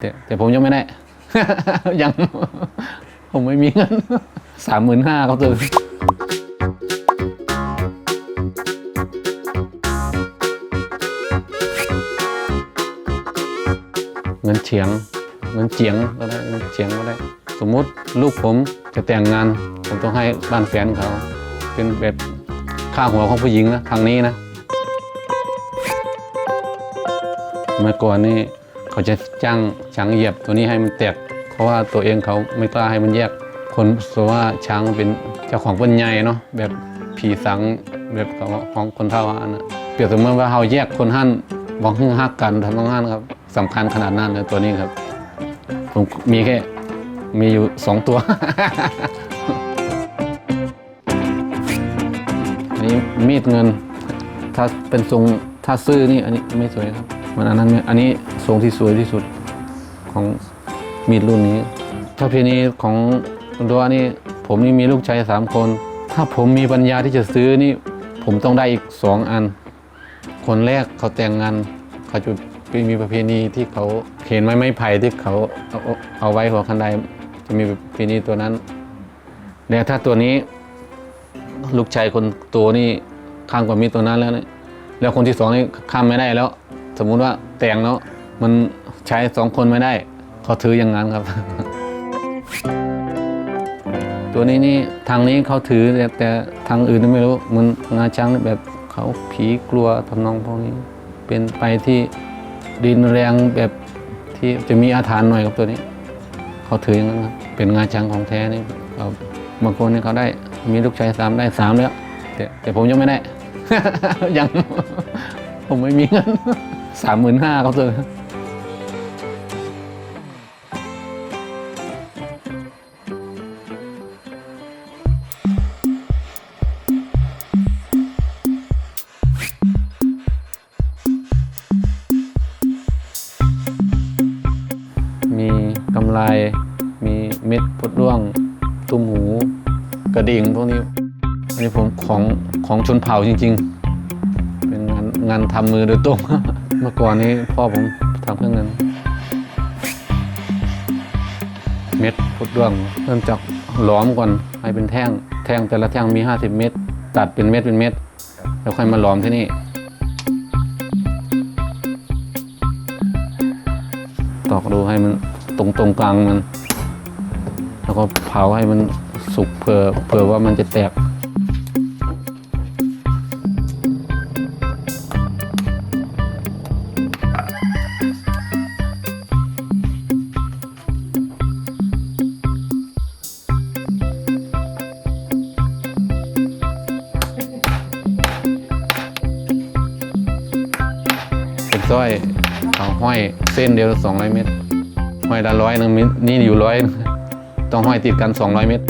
แต่แต่ผมยังไม่ได้ ยัง ผมไม่มีเงินสามหมื่นห้าเขาตื่นเงินเฉียงเงินเจียงก็ได้เงินเฉียงก็ได้ สมมุติลูกผมจะแต่งงาน ผมต้องให้บ้านแฟนเขา เป็นแบบค่าหัวของผู้หญิงนะทางนี้นะ เมื่อก่อนนี่ เขาจะจ้างช้างเหยียบตัวนี้ให้มันแตกเพราะว่าตัวเองเขาไม่กล้าให้มันแยก คนสว่าช้างเป็นเจ้าของเป็นใหญ่เนาะแบบผีสังแบบของคนเท่าอันนะเปรียบเสมือนว่าเราแยกคนหั่นหวังหึ่งฮักกันทำต้องหั่นครับสำคัญขนาดนั้นเลยตัวนี้ครับ ผมมีแค่มีอยู่สองตัว อันนี้มีดเงิน ถ้าเป็นทรงถ้าซื้อนี่อันนี้ไม่สวยครับมันอันนั้นไม่อันนี้ ทรงที่สวยที่สุดของมีดรุ่นนี้ถ้าเพณีของดัวนี่ผมนี่มีลูกชายสามคน ถ้าผมมีปัญญาที่จะซื้อนี่ ผมต้องได้อีกสองอัน คนแรกเขาแต่งงานเขาจะมีประเพณีที่เขาเห็นไม้ไม้ไผ่ที่เขาเอาเอาเอาไว้หัวคันไดจะมีประเพณีตัวนั้นแล้วถ้าตัวนี้ ลูกชายคนโตนี่ข้ามกว่ามีตัวนั้นแล้วเนี่ยแล้วคนที่สองนี่ข้ามไม่ได้แล้ว สมมุติว่าแต่งแล้ว มันใช้สองคนไม่ได้เขาถืออย่างนั้นครับ ตัวนี้นี่ทางนี้เขาถือแต่ทางอื่นไม่รู้เหมันงาช้างแบบเขาผีกลัวทำนองพวกนี้ เป็นไปที่ดินแรงแบบที่จะมีอาถรรพ์หน่อยกับตัวนี้เขาถืออย่างนั้นครับเป็นงาช้างของแท้นี่บางคนนี่เขาได้มีลูกชายสามได้สามแล้วแต่แต่ผมยังไม่ได้ยังผมไม่มีเงินสามหมื่นห้าเขาซื้อ มีกำไรมีเม็ดพดร่วง ตุ้มหู กระดิ่งพวกนี้อันนี้ผมของของชนเผ่าจริง ๆ เป็นงานงานทำมือโดยตรงเมื่อก่อนนี้พ่อผมทำเครื่องเงินเม็ดพุดร่วงเริ่มจากหลอมก่อนให้เป็นแท่งแท่งแต่ละแท่งมี 50 เม็ดตัดเป็นเม็ดเป็นเม็ดแล้วค่อยมาหลอมที่นี่ ตอกดูให้มันตรงตรงกลางมัน แล้วก็เผาให้มันสุกเผื่อเผื่อว่ามันจะแตกเป็นสร้อย เอาห้อยเส้นเดียวสองร้อยเมตร ห้อยละร้อยหนึงมินี่อยู่ร้อยต้องห้อยติดกันสองร้อยเมตร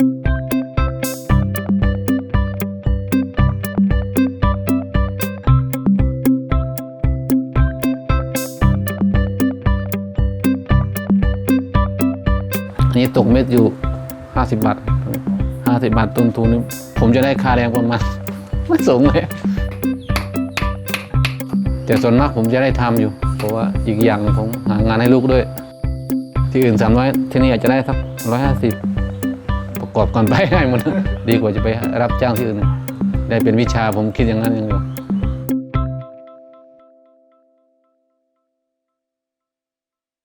อันนี้ตกเม็ดอยู่ห้าสิบบาทห้าสิบบาทต้นทุนนี่ผมจะได้ค่าแรงประมาณไม่สูงเลย แต่ส่วนมากผมจะได้ทำอยู่ เพราะว่าอีกอย่างผมหางานให้ลูกด้วย ที่อื่นสามร้อยที่นี่อาจจะได้สักร้อยห้าสิบประกอบกันไปให้หมดดีกว่าจะไปรับจ้างที่อื่น ได้เป็นวิชาผมคิดอย่างนั้นอย่างเดียว